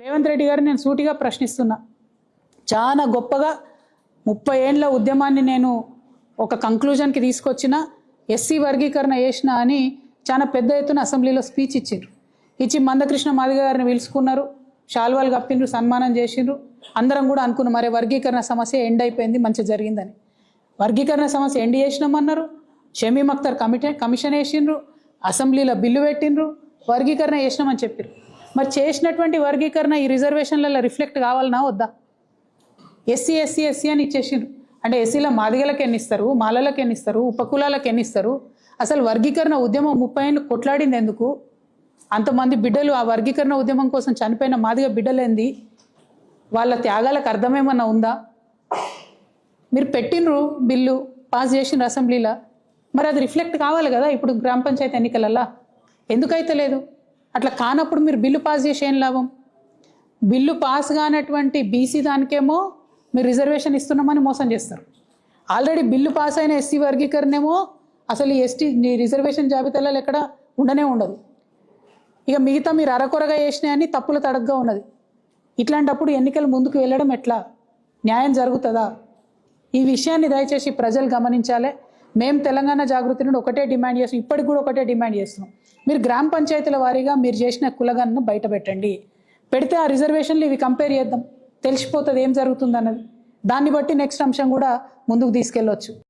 రేవంత్ రెడ్డి గారు నేను సూటిగా ప్రశ్నిస్తున్నా. చాలా గొప్పగా ముప్పై ఏండ్ల ఉద్యమాన్ని నేను ఒక కంక్లూజన్కి తీసుకొచ్చిన ఎస్సీ వర్గీకరణ చేసిన అని చాలా పెద్ద ఎత్తున అసెంబ్లీలో స్పీచ్ ఇచ్చిండ్రు. ఇచ్చి మందకృష్ణ మాదిగ గారిని పిలుచుకున్నారు శాల్వాలు కప్పిండ్రు సన్మానం చేసిండ్రు. అందరం కూడా అనుకున్నాం మరే వర్గీకరణ సమస్య ఎండ్ అయిపోయింది మంచి జరిగిందని. వర్గీకరణ సమస్య ఎండ్ చేసినామన్నారు షమీమ్ అఖ్తర్ కమిటే కమిషన్ వేసిండ్రు అసెంబ్లీలో బిల్లు పెట్టిండ్రు వర్గీకరణ చేసినామని చెప్పారు మరి చేసినటువంటి వర్గీకరణ ఈ రిజర్వేషన్లలో రిఫ్లెక్ట్ కావాలన్నా వద్దా? ఎస్సీ ఎస్సీ ఎస్సీ అని ఇచ్చేసిండ్రు. అంటే ఎస్సీలో మాదిగలకు ఎన్ని ఇస్తారు మాలలకు ఎన్ని ఇస్తారు ఉపకులాలకు ఎన్ని ఇస్తారు అసలు వర్గీకరణ ఉద్యమం ముప్పై ఏళ్ళు కొట్లాడింది ఎందుకు? అంతమంది బిడ్డలు ఆ వర్గీకరణ ఉద్యమం కోసం చనిపోయిన మాదిగ బిడ్డలేంది? వాళ్ళ త్యాగాలకు అర్థమేమన్నా ఉందా? మీరు పెట్టినరు బిల్లు పాస్ చేసిన అసెంబ్లీలో. మరి అది రిఫ్లెక్ట్ కావాలి కదా ఇప్పుడు గ్రామ పంచాయతీ ఎన్నికలల్లా ఎందుకైతే లేదు అట్లా కానప్పుడు మీరు బిల్లు పాస్ చేసి ఏం లాభం? బిల్లు పాస్ కానటువంటి బీసీ దానికేమో మీరు రిజర్వేషన్ ఇస్తున్నామని మోసం చేస్తారు. ఆల్రెడీ బిల్లు పాస్ అయిన ఎస్సీ వర్గీకరణేమో అసలు ఈ ఎస్టీ రిజర్వేషన్ జాబితాలో ఎక్కడ ఉండనే ఉండదు. ఇక మిగతా మీరు అరకొరగా చేసినాయని తప్పుల తడగ్గా ఉన్నది. ఇట్లాంటప్పుడు ఎన్నికలు ముందుకు వెళ్ళడం ఎట్లా? న్యాయం జరుగుతుందా? ఈ విషయాన్ని దయచేసి ప్రజలు గమనించాలి. మేము తెలంగాణ జాగృతి నుండి ఒకటే డిమాండ్ చేస్తున్నాం. ఇప్పటికి కూడా ఒకటే డిమాండ్ చేస్తున్నాం. మీరు గ్రామ పంచాయతీల వారీగా మీరు చేసిన కులగన్ను బయట పెట్టండి. పెడితే ఆ రిజర్వేషన్లు ఇవి కంపేర్ చేద్దాం. తెలిసిపోతుంది ఏం జరుగుతుంది అన్నది. దాన్ని బట్టి నెక్స్ట్ అంశం కూడా ముందుకు తీసుకెళ్ళొచ్చు.